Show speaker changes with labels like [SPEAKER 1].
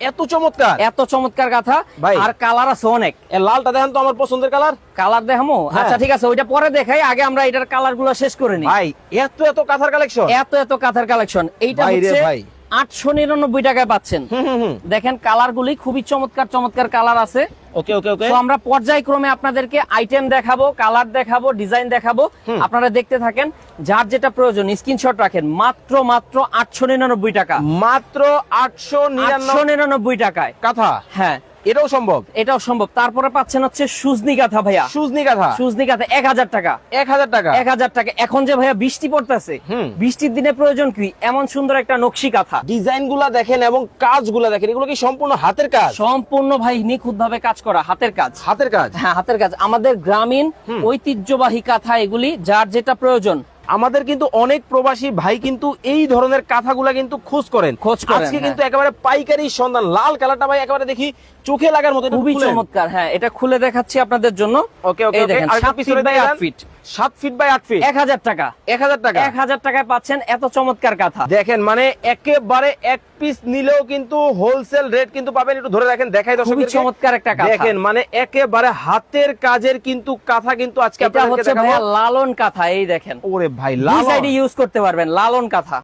[SPEAKER 1] এত চমৎকার।
[SPEAKER 2] এত চমৎকার কাঁথা
[SPEAKER 1] ভাই।
[SPEAKER 2] আর কালার আছে অনেক।
[SPEAKER 1] লালটা দেখেন তো আমার পছন্দের কালার?
[SPEAKER 2] কালার দেখামো?
[SPEAKER 1] হ্যাঁ।
[SPEAKER 2] আচ্ছা ঠিক আছে ওইটা পরে দেখাই আগে আমরা এটার কালারগুলো শেষ করে নিই।
[SPEAKER 1] ভাই এত এত কাঁথার কালেকশন
[SPEAKER 2] এত এত কাঁথার কালেকশন এইটা হচ্ছে
[SPEAKER 1] ভাই।
[SPEAKER 2] আটশো নিরানব্বই টাকায় পাচ্ছেন। দেখেন কালার গুলি খুবই চমৎকার চমৎকার কালার আছে।
[SPEAKER 1] ওকে ওকে ওকে।
[SPEAKER 2] আমরা পর্যায়ক্রমে আপনাদেরকে আইটেম দেখাবো কালার দেখাবো ডিজাইন দেখাবো। আপনারা দেখতে থাকেন যার যেটা প্রয়োজন স্ক্রিনশট রাখেন। মাত্র মাত্র আটশো নিরানব্বই টাকা।
[SPEAKER 1] মাত্র আটশো নিরানব্বই
[SPEAKER 2] টাকায়।
[SPEAKER 1] কথা?
[SPEAKER 2] হ্যাঁ।
[SPEAKER 1] এটাও সম্ভব?
[SPEAKER 2] এটাও সম্ভব। তারপরে পাচ্ছেন হচ্ছে সুজনি কাঁথা ভাইয়া।
[SPEAKER 1] সুজনি কাঁথা
[SPEAKER 2] সুজনি কাঁথা এক হাজার টাকা।
[SPEAKER 1] এক হাজার টাকা?
[SPEAKER 2] এক হাজার টাকা। এখন যে ভাইয়া বৃষ্টি পড়তেছে বৃষ্টির দিনে প্রয়োজন কি? এমন সুন্দর একটা নকশি কাঁথা
[SPEAKER 1] ডিজাইনগুলা দেখেন এবং কাজগুলা দেখেন এগুলো কি সম্পূর্ণ হাতের কাজ?
[SPEAKER 2] সম্পূর্ণ ভাই নিখুঁত ভাবে কাজ করা হাতের কাজ।
[SPEAKER 1] হাতের কাজ?
[SPEAKER 2] হ্যাঁ হাতের কাজ। আমাদের গ্রামীণ ঐতিহ্যবাহী কাঁথা এগুলি যার যেটা প্রয়োজন।
[SPEAKER 1] আমাদের কিন্তু অনেক প্রবাসী ভাই কিন্তু এই ধরনের কাঁথাগুলা কিন্তু খোঁজ করেন।
[SPEAKER 2] খোঁজ করেন,
[SPEAKER 1] আজকে
[SPEAKER 2] হ্যাঁ।
[SPEAKER 1] কিন্তু একেবারে পাইকারি সন্ধান লাল কালারটা ভাই একেবারে দেখি চোখে লাগার মতো
[SPEAKER 2] খুবই চমৎকার হ্যাঁ এটা খুলে দেখাচ্ছি আপনাদের জন্য।
[SPEAKER 1] ওকে ওকে
[SPEAKER 2] দেখেন সাত ফিট বাই আট ফিট
[SPEAKER 1] সাত ফিট বাই আট ফিট
[SPEAKER 2] এক হাজার টাকা।
[SPEAKER 1] এক হাজার টাকা।
[SPEAKER 2] এক হাজার টাকায় পাচ্ছেন এত চমৎকার কাঁথা।
[SPEAKER 1] দেখেন মানে একেবারে এক পিস নিলেও কিন্তু হোলসেল রেট কিন্তু পাবেন একটু ধরে রাখেন দেখাই
[SPEAKER 2] খুবই চমৎকার একটা কাঁথা।
[SPEAKER 1] দেখেন মানে একেবারে হাতের কাজের কিন্তু কাঁথা কিন্তু আজকে
[SPEAKER 2] এটা
[SPEAKER 1] আপনাদেরকে
[SPEAKER 2] হচ্ছে ভাইয়া লালন কাঁথা এই দেখেন।
[SPEAKER 1] ওরে ভাই
[SPEAKER 2] দুই
[SPEAKER 1] লাল
[SPEAKER 2] সাইডে ইউজ করতে পারবেন লালন কাঁথা।